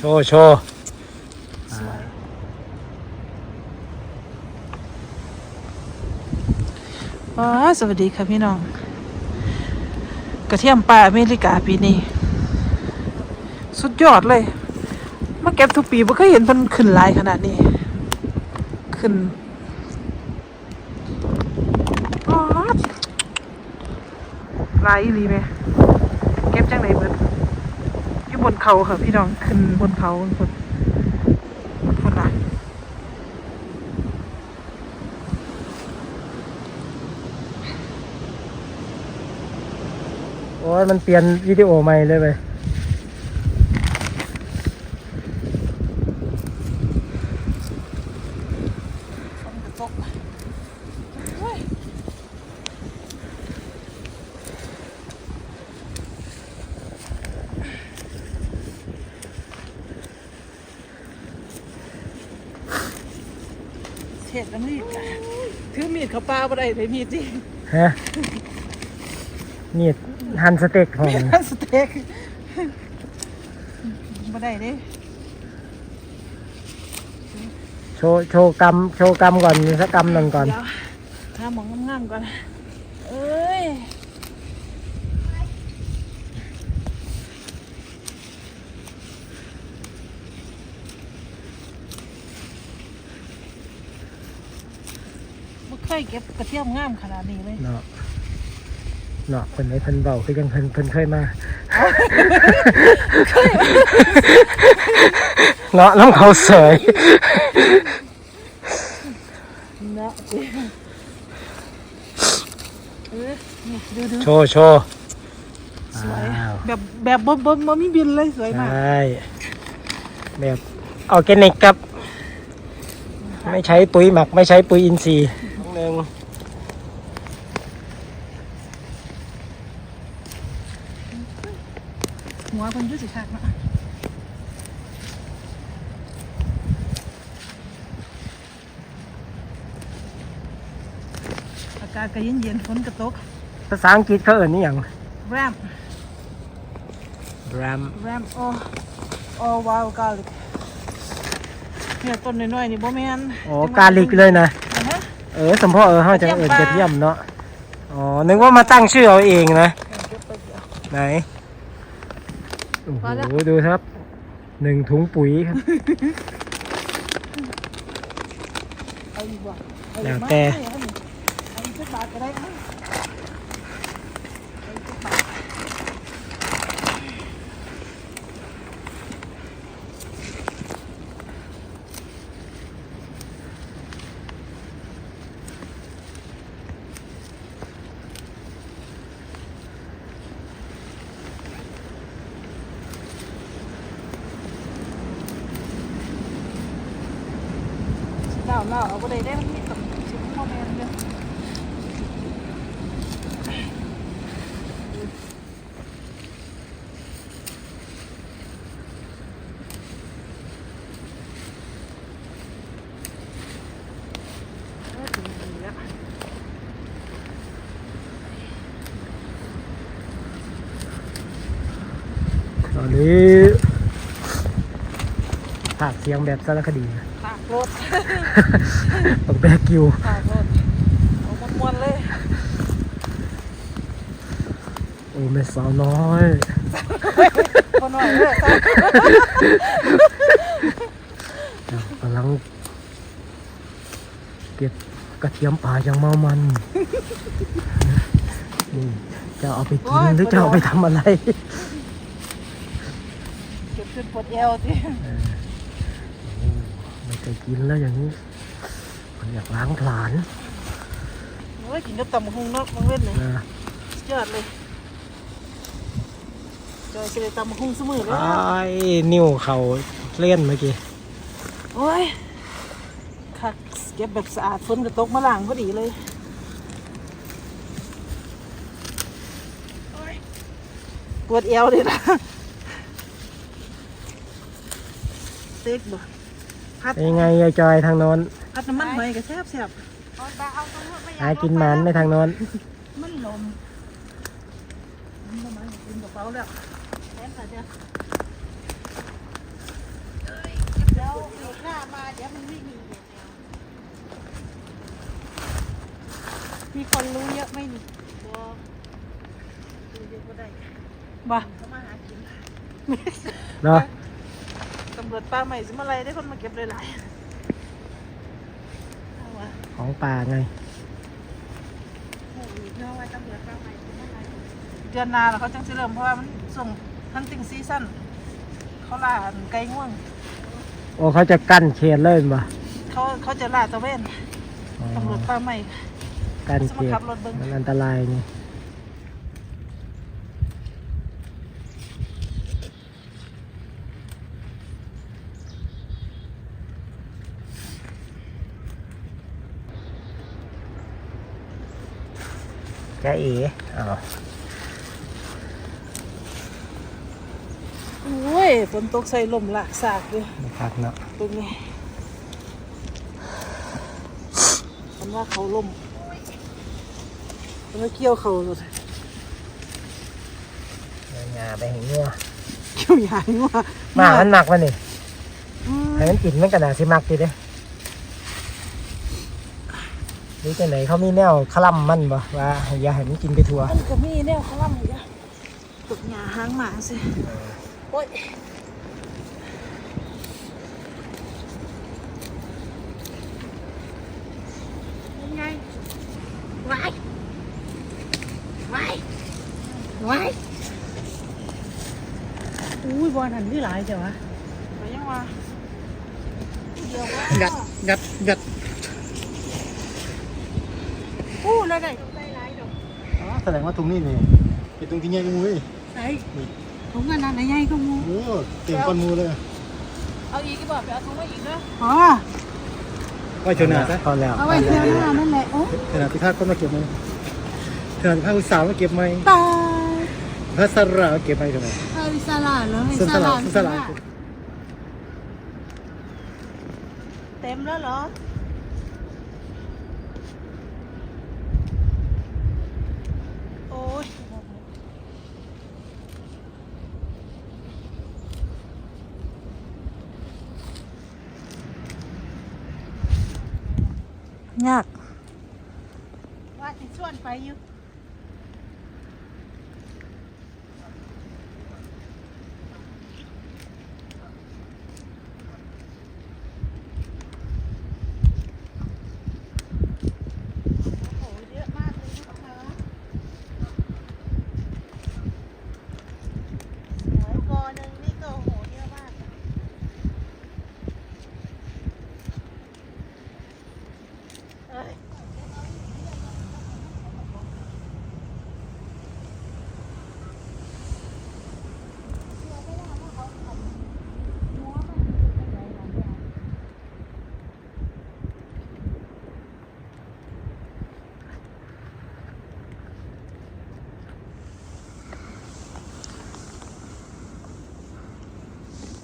โชว์โชว์อ่าสวัสดีค่ะพี่น้อง กระเทียมปลาอเมริกาปีนี้ สุดยอดเลย มาเก็บทุกปีไม่เคยเห็นมันขึ้นลายขนาดนี้ ขึ้นลายอีหลีไหมเก็บจังไหนเบิด บนเขาค่ะ พี่น้องขึ้นบนเขาคนคนละโอ้ยมันเปลี่ยนวิดีโอใหม่เลยไป ฝนก็ตกโอ้ย เห็ดน้ำมีดอะถือมีดเขาปลาบ่ได้เลยมีดจริงฮะนี่ฮันสเต็กผมมีดสเต็กบ่ได้เด้โชว์โชว์กรรมโชว์กรรมก่อนสักกรรมหนึ่งก่อนเดี๋ยวหาหมองงามๆก่อน เอ้ย บ่ เคยเก็บกระเทียมงามขนาดนี้เลยเนาะเนาะคนไหนเพิ่นเบาคือยังเพิ่นเพิ่นเคยมาเนาะน้ำเขาเสยเนาะสิเออนี่ดูดูโชว์โชว์สวยอ้าวแบบแบบบ่บ่บ่มีบินเลยสวยใชมาก่แบบออร์แกนิกครับ ไม่ใช้ปุ๋ยหมักไม่ใช้ปุ๋ยอินทรีย์หนึ่ง หั วเพิ่นอยู่สิคักเนาะอากาศก็เย็นๆฝนก็ตก ภาษาอังกฤษเขาเอ่ยนี่อย่างแรมแรมแรมโอโอวาวกาลิกเนี่ยต้นน้อยๆนี่บ่แม่นอ๋อกาลิกเลยนะอ่าฮะเออสมพ่อเออเขาจะเอ่ยกกระระเทีเทียยมมปลาเนาะ อ๋อ นึกว่ามาตั้งชื่อเอาเองนะเก็บไปเดี๋ยวไหน โอ้พอแล้ว โหดูครับหนึ่งถุงปุ๋ยครับ เอาอีกบ่เอาอีกแล้วมาแต่เอาอีกเอาอีกสักบาทก็ได้นะเอาอีกสักบาท เล่าเล่าเอาไปได้ได้มันมีกับชิมพ่อแม่เด้อเออถึงดีแล้วตอนนี้ภาคเสียงแบบสารคดีนะ รถต้องแบกกิวตากรถเอามวนๆเลยโอ้แม่สาวน้อยพอหน่อยเลยตากกำลังเก็บกระเทียมป่าอย่างเมามันนี่จะเอาไปกินหรือจะเอาไปทำอะไร เก็บจนปวดเอวสิ ไม่เคยกินแล้วอย่างนี้ มันอยากล้างผลาญโอ้ยกินกับตำบักหุงเนาะบางเว้นเลยนะสุดยอดเลยจอยสิได้ตำบักหุงเสมอเลยไอ้นิ้วเขาเล่นเมื่อกี้โอ้ยคักเก็บแบบสะอาดฝนก็ตกมาล้างพอดีเลยโอ้ยปวดเอวเลยนะเต็กบ่ พัดเป็นไงยายจอยทางโน้นพัดน้ำมันหอยก็แซ่บแซ่บหากินหมันไม่ทางโน้นๆมันลมมันลมมากินกระเป๋าแล้วแซ่บค่ะเจ้าหน้ามาเดี๋ยวมันไม่มีอยู่แล้วมีคนรู้เยอะไหม่มีบัวรู้เยอะก็ได้บ่ เขามาหากิน เนาะ ตำรวจป่าใหม่สิมาไล่ได้คนมาเก็บหลายเอาวะของป่าไง โอ้ยเนาะว่าตำรวจเข้าไปเมื่อไหร่ๆเดือนหนาแล้วเขาจังสิเริ่มเพราะว่ามันส่งฮันติงซีซั่นเขาล่าไก่ง่วง โอ้เขาจะกั้นเขตเลยบ่เขาเขาจะล่าตะเวนตำรวจป่าใหม่ กั้นเขจะมาตขับรถเบิ่งมันอันตรายไง จะเอ๋อ้าวโอ้ยฝนตกใส่ลมหลากสากเลยไม่พักเนาะตรงนี้มันว่าเขาล่มมันว่าเกี่ยวเขาเลยเอาหญ้าไปให้งัวเกี่ยวใหญ่ว่าหมามันหมักวะนี่อืมให้มันกินมันกันนะสิมักดีเด้ หรือจังไหนเขามีแนวคล่ำมันบ่ว่าให้อย่าให้มันกินไปทั่วมันก็มีแนวเขาล่ำอยู่จ้ะตกหญ้าหางหมาสิโอ้ยยังไงวายวายวายอุ้ยบอลหันที่หลายเจ้าวะไปยังว่างัดงัดงัดอู้แล้วได้ ได้หลายดอกอ๋อแสดงว่าตรงนี้นี่เป็นตรงที่ใหญ่กว่าหมูอีกไหนถุงอันนั้นใหญ่ก็มูโอ้เต็มก้อนหมูเลยเอาอีกก็บอกไปเอาถุงมาอีกเด้ออ๋อไว้เถอะนะซะพอแล้วเอาไว้เที่ยวหน้านั่นแหละโอ้ขณะที่พาคนมาเก็บไหมขณะที่พาอุตสาวมาเก็บไหมตายพาสระมาเก็บไหมทำไมเออสลาดเหรอสุนสระสุนสระเต็มแล้วเหรอ โอ้ย ยาก ว่าจะชวนไปอยู่